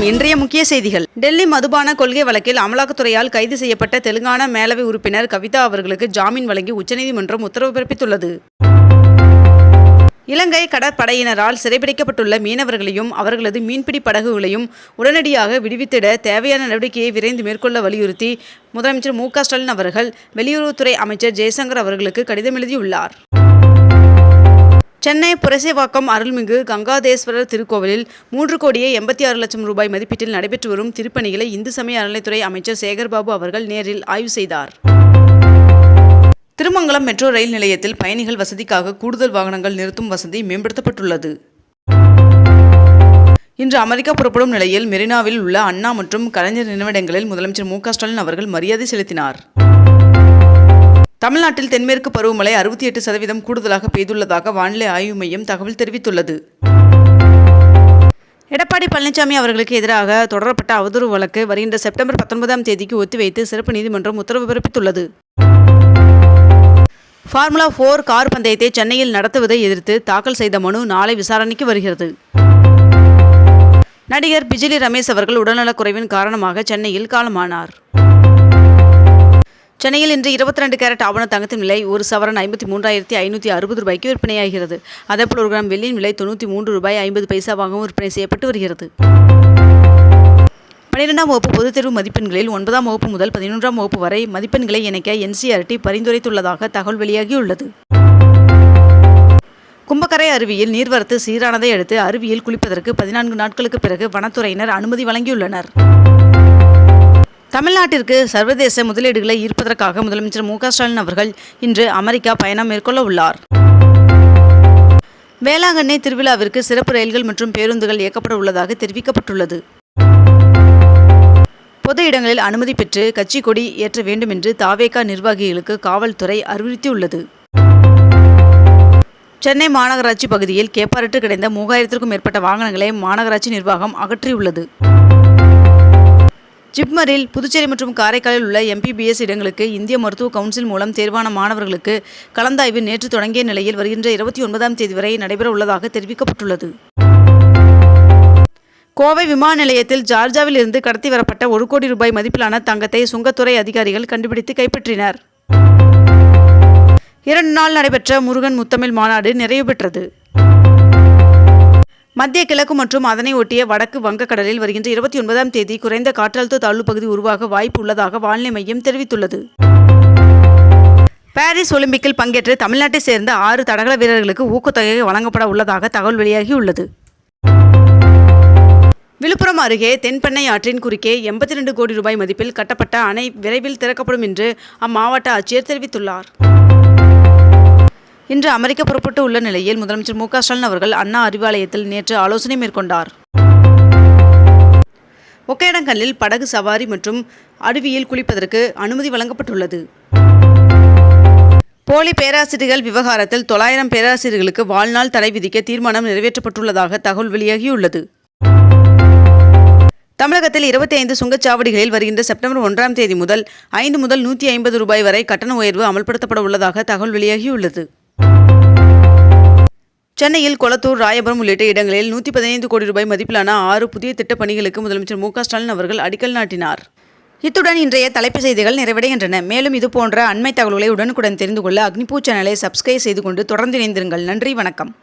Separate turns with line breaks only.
வணக்கம் இன்றைய முக்கிய செய்திகள். டெல்லி மதுபான கொள்கை வழக்கில் அமலாக்கத்துறையால் கைது செய்யப்பட்ட தெலுங்கானா மேலவை உறுப்பினர் கவிதா அவர்களுக்கு ஜாமீன் வழங்கி உச்சநீதிமன்றம் உத்தரவு பிறப்பித்துள்ளது. இலங்கை கடற்படையினரால் சிறைபிடிக்கப்பட்டுள்ள மீனவர்களையும் அவர்களது மீன்பிடி படகுகளையும் உடனடியாக விடுவித்திட தேவையான நடவடிக்கையை விரைந்து மேற்கொள்ள வலியுறுத்தி முதலமைச்சர் மு க ஸ்டாலின் அவர்கள் வெளியுறவுத்துறை அமைச்சர் ஜெய்சங்கர் அவர்களுக்கு கடிதம் எழுதியுள்ளார். சென்னை புரசைவாக்கம் அருள்மிகு கங்காதேஸ்வரர் திருக்கோவிலில் மூன்று கோடியே எண்பத்தி ஆறு லட்சம் ரூபாய் மதிப்பீட்டில் நடைபெற்று வரும் திருப்பணிகளை இந்து சமய அறநிலைத்துறை அமைச்சர் சேகர்பாபு அவர்கள் நேரில் ஆய்வு செய்தார். திருமங்கலம் மெட்ரோ ரயில் நிலையத்தில் பயணிகள் வசதிக்காக கூடுதல் வாகனங்கள் நிறுத்தும் வசதி மேம்படுத்தப்பட்டுள்ளது. இன்று அமெரிக்கா புறப்படும் நிலையில் மெரினாவில் உள்ள அண்ணா மற்றும் கலைஞர் நினைவிடங்களில் முதலமைச்சர் மு க ஸ்டாலின் அவர்கள் மரியாதை செலுத்தினார். தமிழ்நாட்டில் தென்மேற்கு பருவமழை அறுபத்தி எட்டு சதவீதம் கூடுதலாக பெய்துள்ளதாக வானிலை ஆய்வு மையம் தகவல் தெரிவித்துள்ளது. எடப்பாடி பழனிசாமி அவர்களுக்கு எதிராக தொடரப்பட்ட அவதூறு வழக்கு வருகின்ற செப்டம்பர் பத்தொன்பதாம் தேதிக்கு ஒத்திவைத்து சிறப்பு நீதிமன்றம் உத்தரவு பிறப்பித்துள்ளது. ஃபார்முலா ஃபோர் கார் பந்தயத்தை சென்னையில் நடத்துவதை எதிர்த்து தாக்கல் செய்த மனு நாளை விசாரணைக்கு வருகிறது. நடிகர் பிஜிலி ரமேஷ் அவர்கள் உடல்நலக்குறைவின் காரணமாக சென்னையில் காலமானார். சென்னையில் இன்று இருபத்தி ரெண்டு கேரட் ஆவண தங்கத்தின் விலை ஒரு சவரன் ஐம்பத்தி மூன்றாயிரத்தி ஐநூற்றி அறுபது ரூபாய்க்கு விற்பனையாகிறது. அதேபோல் ஒரு கிராம் வெள்ளியின் விலை தொண்ணூற்றி மூன்று ரூபாய் ஐம்பது பைசாவாகவும் விற்பனை செய்யப்பட்டு வருகிறது. பன்னிரெண்டாம் வகுப்பு பொதுத் தேர்வு மதிப்பெண்களில் ஒன்பதாம் வகுப்பு முதல் பதினொன்றாம் வகுப்பு வரை மதிப்பெண்களை இணைக்க என்சிஆர்டி பரிந்துரைத்துள்ளதாக தகவல் வெளியாகியுள்ளது. கும்பக்கரை அருவியில் நீர்வரத்து சீரானதை அடுத்து அருவியில் குளிப்பதற்கு பதினான்கு நாட்களுக்கு பிறகு வனத்துறையினர் அனுமதி வழங்கியுள்ளனர். தமிழ்நாட்டிற்கு சர்வதேச முதலீடுகளை ஈர்ப்பதற்காக முதலமைச்சர் மு ஸ்டாலின் அவர்கள் இன்று அமெரிக்கா பயணம் மேற்கொள்ள உள்ளார். வேளாங்கண்ணி திருவிழாவிற்கு சிறப்பு ரயில்கள் மற்றும் பேருந்துகள் இயக்கப்பட உள்ளதாக தெரிவிக்கப்பட்டுள்ளது. பொது இடங்களில் அனுமதி பெற்று கட்சி கொடி ஏற்ற வேண்டும் என்று தாவேகா நிர்வாகிகளுக்கு காவல்துறை அறிவுறுத்தியுள்ளது. சென்னை மாநகராட்சி பகுதியில் கேப்பாரிட்டு கிடைந்த மூவாயிரத்திற்கும் மேற்பட்ட வாகனங்களை மாநகராட்சி நிர்வாகம் அகற்றியுள்ளது. ஜிப்மரில் புதுச்சேரி மற்றும் காரைக்காலில் உள்ள எம்பிபிஎஸ் இடங்களுக்கு இந்திய மருத்துவ கவுன்சில் மூலம் தேர்வான மாணவர்களுக்கு கலந்தாய்வு நேற்று தொடங்கிய நிலையில் வருகின்ற இருபத்தி ஒன்பதாம் தேதி வரை நடைபெற உள்ளதாக தெரிவிக்கப்பட்டுள்ளது. கோவை விமான நிலையத்தில் ஜார்ஜாவில் இருந்து கடத்தி வரப்பட்ட ஒரு கோடி ரூபாய் மதிப்பிலான தங்கத்தை சுங்கத்துறை அதிகாரிகள் கண்டுபிடித்து கைப்பற்றினர். இரண்டு நாள் நடைபெற்ற முருகன் முத்தமிழ் மாநாடு நிறைவு பெற்றது. மத்திய கிழக்கு மற்றும் அதனை ஒட்டிய வடக்கு வங்கக்கடலில் வருகின்ற இருபத்தி ஒன்பதாம் தேதி குறைந்த காற்றழுத்த தாழ்வு பகுதி உருவாக வாய்ப்பு உள்ளதாக வானிலை மையம் தெரிவித்துள்ளது. பாரிஸ் ஒலிம்பிக்கில் பங்கேற்று தமிழ்நாட்டை சேர்ந்த ஆறு தடகள வீரர்களுக்கு ஊக்கத்தொகை வழங்கப்பட உள்ளதாக தகவல் வெளியாகியுள்ளது. விழுப்புரம் அருகே தென்பெண்ணை ஆற்றின் குறுக்கே எண்பத்தி ரெண்டு கோடி ரூபாய் மதிப்பில் கட்டப்பட்ட அணை விரைவில் திறக்கப்படும் என்று அம்மாவட்ட ஆட்சியர் தெரிவித்துள்ளார். இன்று அமெரிக்க புறப்பட்டு உள்ள நிலையில் முதலமைச்சர் மு ஸ்டாலின் அவர்கள் அண்ணா அறிவாலயத்தில் நேற்று ஆலோசனை மேற்கொண்டார். ஒக்கையடங்கல்லில் படகு சவாரி மற்றும் அருவியில் குளிப்பதற்கு அனுமதி வழங்கப்பட்டுள்ளது. போலி பேராசிரியர்கள் விவகாரத்தில் தொள்ளாயிரம் பேராசிரியர்களுக்கு வாழ்நாள் தடை விதிக்க தீர்மானம் நிறைவேற்றப்பட்டுள்ளதாக தகவல் வெளியாகியுள்ளது. தமிழகத்தில் இருபத்தி ஐந்து சுங்கச்சாவடிகளில் வருகின்ற செப்டம்பர் ஒன்றாம் தேதி முதல் ஐந்து முதல் நூற்றி ஐம்பது ரூபாய் வரை கட்டண உயர்வு அமல்படுத்தப்பட உள்ளதாக தகவல் வெளியாகியுள்ளது. சென்னையில் கொளத்தூர் ராயபுரம் உள்ளிட்ட இடங்களில் நூற்றி பதினைந்து கோடி ரூபாய் மதிப்பிலான ஆறு புதிய திட்டப் பணிகளுக்கு முதலமைச்சர் மு ஸ்டாலின் அவர்கள் அடிக்கல் நாட்டினார். இத்துடன் இன்றைய தலைப்புச் செய்திகள் நிறைவடைகின்றன. மேலும் இதுபோன்ற அண்மை தகவல்களை உடனுக்குடன் தெரிந்து கொள்ள அக்னிபூ சேனலை சப்ஸ்கிரைப் செய்து கொண்டு தொடர்ந்து இணைந்திருங்கள். நன்றி வணக்கம்.